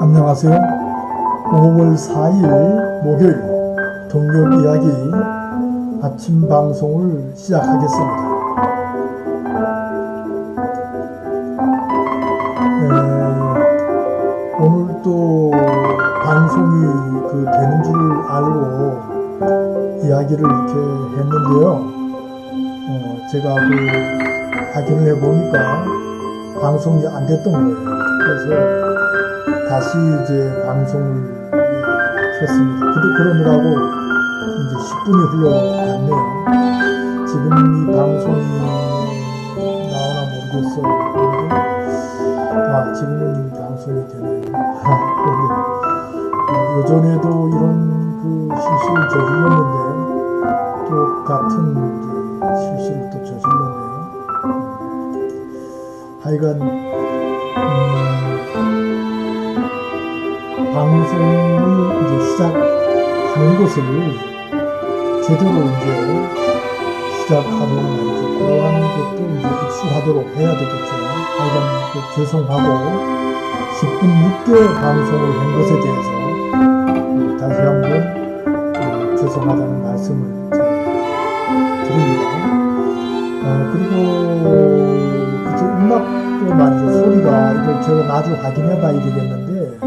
안녕하세요. 5월 4일 목요일 동력 이야기 아침 방송을 시작하겠습니다. 에, 오늘 또 방송이 그 되는 줄 알고 이야기를 이렇게 했는데요. 어, 제가 그 확인을 해보니까 방송이 안 됐던 거예요. 그래서 다시 이제 방송을 켰습니다. 그도 그러느라고 이제 10분이 흘러갔네요. 지금 이 방송이 나오나 모르겠어요. 아 지금은 방송이 되네요. 그런데 어, 이런 그 실수를 저질렀는데 똑 같은 실수를 또 저질렀네요. 하여간 음, 방송을 이제 시작하는 것을 제대로 이제 시작하도록 말이죠. 그러한 것도 이제 흡수하도록 해야 되겠죠. 하여간 그 죄송하고 10분 늦게 방송을 한 것에 대해서 어, 다시 한번 어, 죄송하다는 말씀을 드립니다. 어, 그리고 이제 음악도 말이죠. 소리가 이걸 제가 나중에 확인해 봐야 되겠는데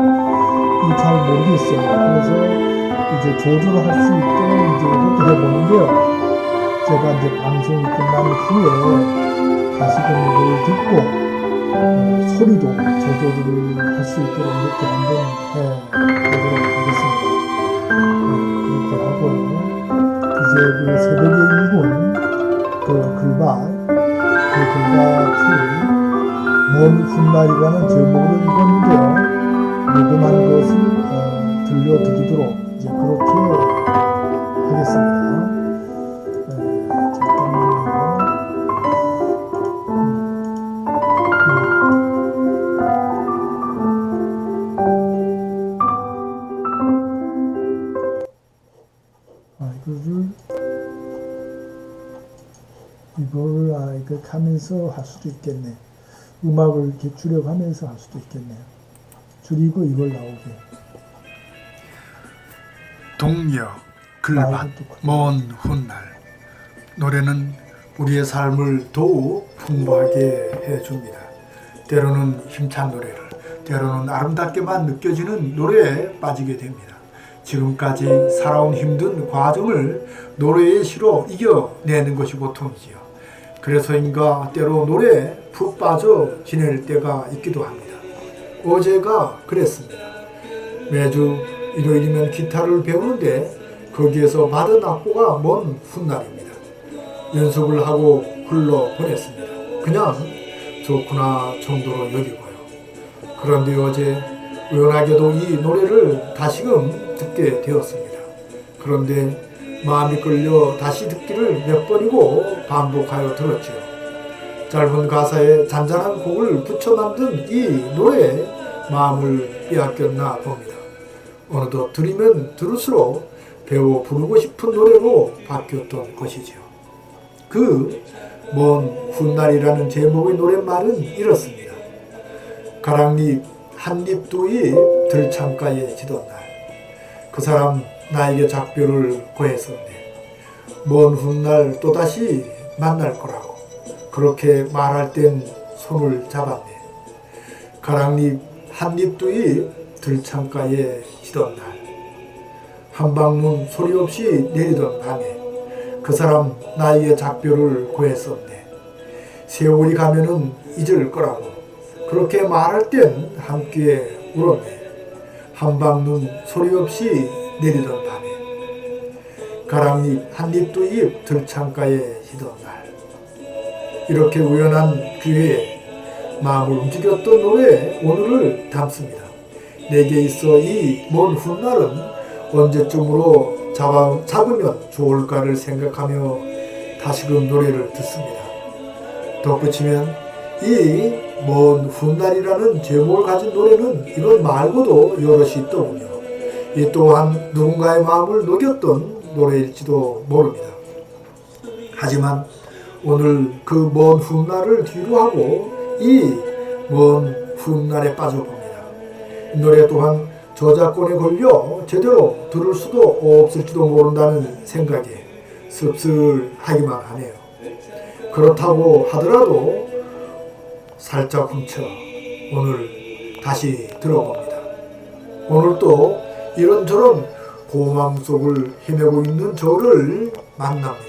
이잘 모르겠어요. 그래서 이제 조절을 할 수 있도록 이제 이렇게 해보는데요. 제가 이제 방송이 끝난 후에 다시금 이걸 듣고 어, 소리도 조절을 할 수 있도록 이렇게 한번 해 제목으로 읽었는데요. 녹음한 것을 어, 들려드리도록 이제 그렇게 하겠습니다. 에, 잠깐만요. 아, 이거를 아 이거 하면서 할 수도 있겠네. 음악을 이렇게 줄여가면서 할 수도 있겠네요. 줄이고 이걸 나오게. 동력, 글밭, 먼 훗날 노래는 우리의 삶을 더욱 풍부하게 해줍니다. 때로는 힘찬 노래를, 때로는 아름답게만 느껴지는 노래에 빠지게 됩니다. 지금까지 살아온 힘든 과정을 노래의 시로 이겨내는 것이 보통이지요. 그래서인가 때로 노래에 푹 빠져 지낼 때가 있기도 합니다. 어제가 그랬습니다. 매주 일요일이면 기타를 배우는데 거기에서 받은 악보가 먼 훗날입니다. 연습을 하고 흘러 보냈습니다. 그냥 좋구나 정도로 여기고요. 그런데 어제 우연하게도 이 노래를 다시금 듣게 되었습니다. 그런데 마음이 끌려 다시 듣기를 몇 번이고 반복하여 들었지요. 짧은 가사에 잔잔한 곡을 붙여 만든 이 노래에 마음을 빼앗겼나 봅니다. 어느덧 들으면 들을수록 배워 부르고 싶은 노래로 바뀌었던 것이지요. 그 먼 훗날이라는 제목의 노랫말은 이렇습니다. 가랑잎 한잎 두잎 들창가에 지던 날 그 사람 나에게 작별을 고했었네. 먼 훗날 또다시 만날 거라고 그렇게 말할 땐 손을 잡았네. 가랑잎 한잎 두잎 들창가에 지던 날 한방문 소리 없이 내리던 밤에 그 사람 나에게 작별을 구했었네. 세월이 가면은 잊을 거라고 그렇게 말할 땐 함께 울었네. 한방눈 소리 없이 내리던 밤에 가랑잎 한잎도 잎 들창가에 지던 날 이렇게 우연한 기회에 마음을 움직였던 노래에 오늘을 담습니다. 내게 있어 이 먼 훗날은 언제쯤으로 잡아, 잡으면 좋을까를 생각하며 다시금 노래를 듣습니다. 덧붙이면 이 먼 훗날이라는 제목을 가진 노래는 이것 말고도 여럿이 있더군요. 이 또한 누군가의 마음을 녹였던 노래일지도 모릅니다. 하지만 오늘 그 먼 훗날을 뒤로하고 이 먼 훗날에 빠져봅니다. 이 노래 또한 저작권에 걸려 제대로 들을 수도 없을지도 모른다는 생각에 씁쓸하기만 하네요. 그렇다고 하더라도 살짝 훔쳐 오늘 다시 들어봅니다. 오늘 또 이런저런 고맘 속을 헤매고 있는 저를 만납니다.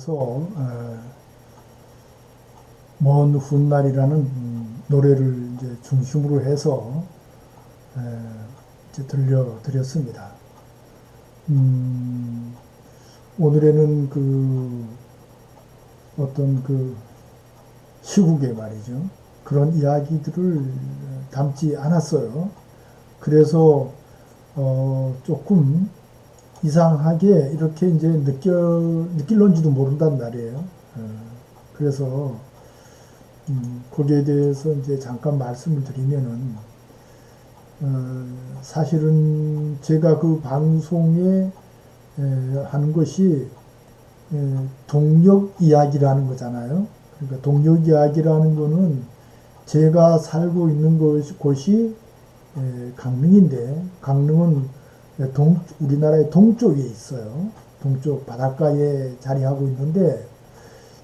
해서 어, 먼 훗날이라는 음, 노래를 이제 중심으로 해서 에, 이제 들려드렸습니다. 음, 오늘에는 그 어떤 그 시국의 말이죠. 그런 이야기들을 담지 않았어요. 그래서 어 조금 이상하게 이렇게 이제 느껴 느낄런지도 모른단 말이에요. 어, 그래서 음, 거기에 대해서 이제 잠깐 말씀을 드리면은 어, 사실은 제가 그 방송에 에, 하는 것이 에, 동력 이야기라는 거잖아요. 그러니까 동력 이야기라는 거는 제가 살고 있는 곳이, 곳이 에, 강릉인데 강릉은 동, 우리나라의 동쪽에 있어요. 동쪽 바닷가에 자리하고 있는데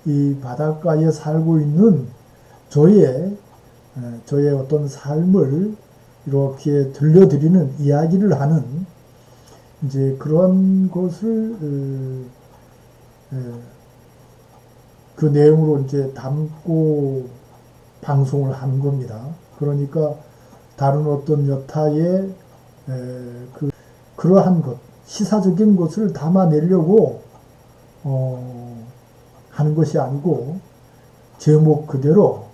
이 바닷가에 살고 있는 저의 에, 저의 어떤 삶을 이렇게 들려드리는 이야기를 하는 이제 그런 것을 그 내용으로 이제 담고 방송을 하는 겁니다. 그러니까 다른 어떤 여타의 에, 그 그러한 것 시사적인 것을 담아내려고 어, 하는 것이 아니고 제목 그대로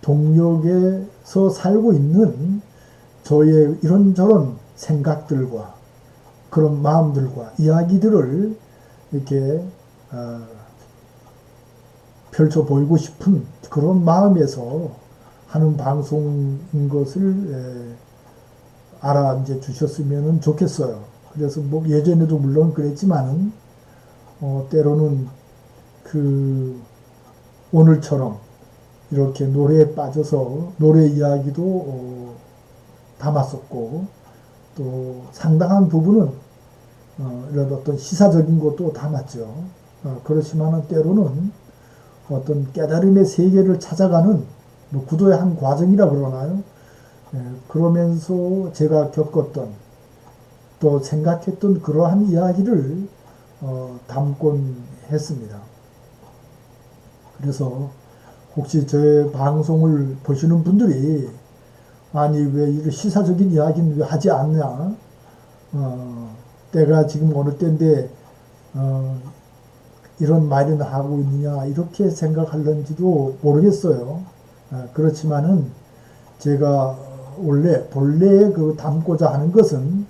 동력에서 살고 있는 저의 이런저런 생각들과 그런 마음들과 이야기들을 이렇게 어, 펼쳐 보이고 싶은 그런 마음에서 하는 방송인 것을 에, 알아 이제 주셨으면 좋겠어요. 그래서 뭐 예전에도 물론 그랬지만은 어, 때로는 그 오늘처럼 이렇게 노래에 빠져서 노래 이야기도 어, 담았었고 또 상당한 부분은 어, 이런 어떤 시사적인 것도 담았죠. 어, 그렇지만은 때로는 어떤 깨달음의 세계를 찾아가는 뭐 구도의 한 과정이라 그러나요? 예, 그러면서 제가 겪었던 또 생각했던 그러한 이야기를 어, 담곤 했습니다. 그래서 혹시 제 방송을 보시는 분들이 아니 왜 이런 시사적인 이야기는 왜 하지 않냐? 어, 때가 지금 어느 때인데 어, 이런 말이나 하고 있느냐 이렇게 생각할런지도 모르겠어요. 아, 그렇지만은 제가 원래 본래 그 담고자 하는 것은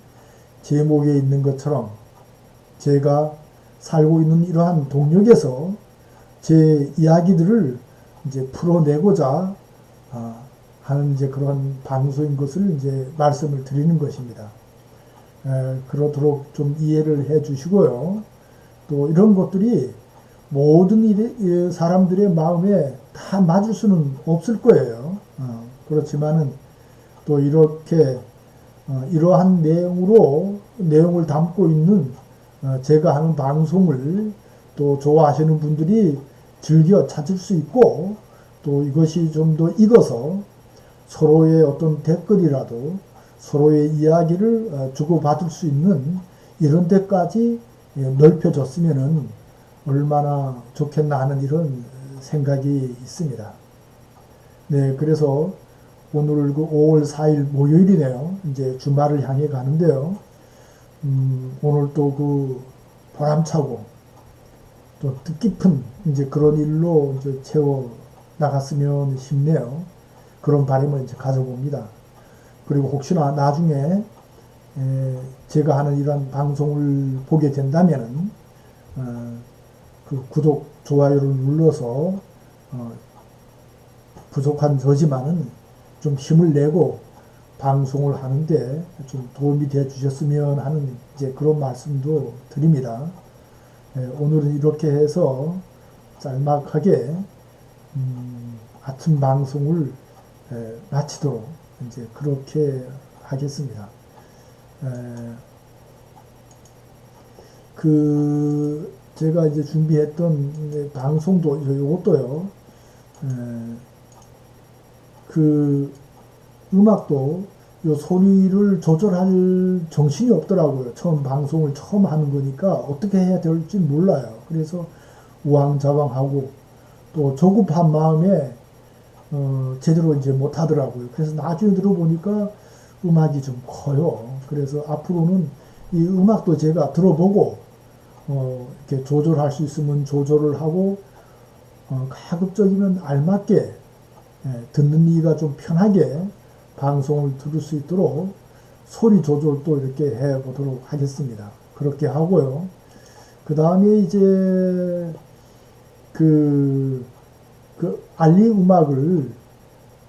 제목에 있는 것처럼 제가 살고 있는 이러한 동력에서 제 이야기들을 이제 풀어내고자 아, 하는 이제 그런 방송인 것을 이제 말씀을 드리는 것입니다. 에, 그렇도록 좀 이해를 해 주시고요. 또 이런 것들이 모든 일이, 예, 사람들의 마음에 다 맞을 수는 없을 거예요. 어, 그렇지만은 또 이렇게 어, 이러한 내용으로 내용을 담고 있는 어, 제가 하는 방송을 또 좋아하시는 분들이 즐겨 찾을 수 있고 또 이것이 좀 더 익어서 서로의 어떤 댓글이라도 서로의 이야기를 어, 주고받을 수 있는 이런 데까지 예, 넓혀졌으면은 얼마나 좋겠나 하는 이런 생각이 있습니다. 네, 그래서 오늘 그 5월 4일 목요일이네요. 이제 주말을 향해 가는데요. 음, 오늘 또 그 보람차고 또 뜻깊은 이제 그런 일로 이제 채워 나갔으면 싶네요. 그런 바람을 이제 가져봅니다. 그리고 혹시나 나중에 에, 제가 하는 이런 방송을 보게 된다면은 어, 그 구독 좋아요를 눌러서 어, 부족한 저지만은 좀 힘을 내고 방송을 하는데 좀 도움이 돼 주셨으면 하는 이제 그런 말씀도 드립니다. 예, 오늘은 이렇게 해서 짤막하게 음, 아침 방송을 에, 마치도록 이제 그렇게 하겠습니다. 에, 그 제가 이제 준비했던 방송도 요것도요. 에, 그 음악도 요 소리를 조절할 정신이 없더라고요. 처음 방송을 처음 하는 거니까 어떻게 해야 될지 몰라요. 그래서 우왕좌왕하고 또 조급한 마음에 어, 제대로 이제 못 하더라고요. 그래서 나중에 들어보니까 음악이 좀 커요. 그래서 앞으로는 이 음악도 제가 들어보고 어, 이렇게 조절할 수 있으면 조절을 하고 어, 가급적이면 알맞게 예, 듣는 이가 좀 편하게 방송을 들을 수 있도록 소리 조절도 이렇게 해 보도록 하겠습니다. 그렇게 하고요. 그 다음에 이제 그, 그 알리 음악을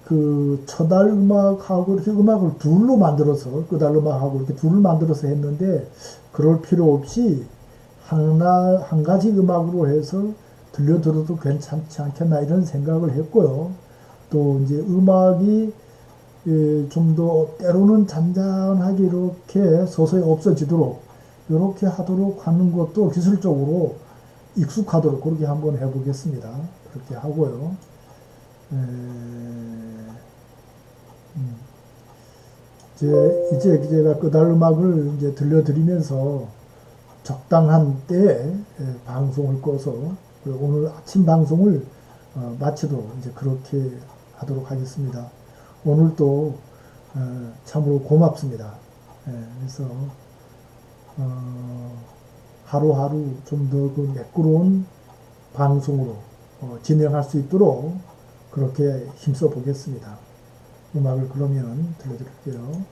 그 처달 음악하고 이렇게 음악을 둘로 만들어서 끄달 음악하고 이렇게 둘을 만들어서 했는데 그럴 필요 없이 하나 한 가지 음악으로 해서 들려 들어도 괜찮지 않겠나 이런 생각을 했고요. 또 이제 음악이 좀 더 때로는 잔잔하게 이렇게 서서히 없어지도록 이렇게 하도록 하는 것도 기술적으로 익숙하도록 그렇게 한번 해보겠습니다. 그렇게 하고요. 에, 음, 이제, 이제 제가 끄달 음악을 이제 들려드리면서 적당한 때에 에, 방송을 꺼서 그 오늘 아침 방송을 어, 마치도록 이제 그렇게 하도록 하겠습니다. 오늘도 어, 참으로 고맙습니다. 예, 그래서 어, 하루하루 좀 더 그 매끄러운 방송으로 어, 진행할 수 있도록 그렇게 힘써 보겠습니다. 음악을 그러면 들려드릴게요.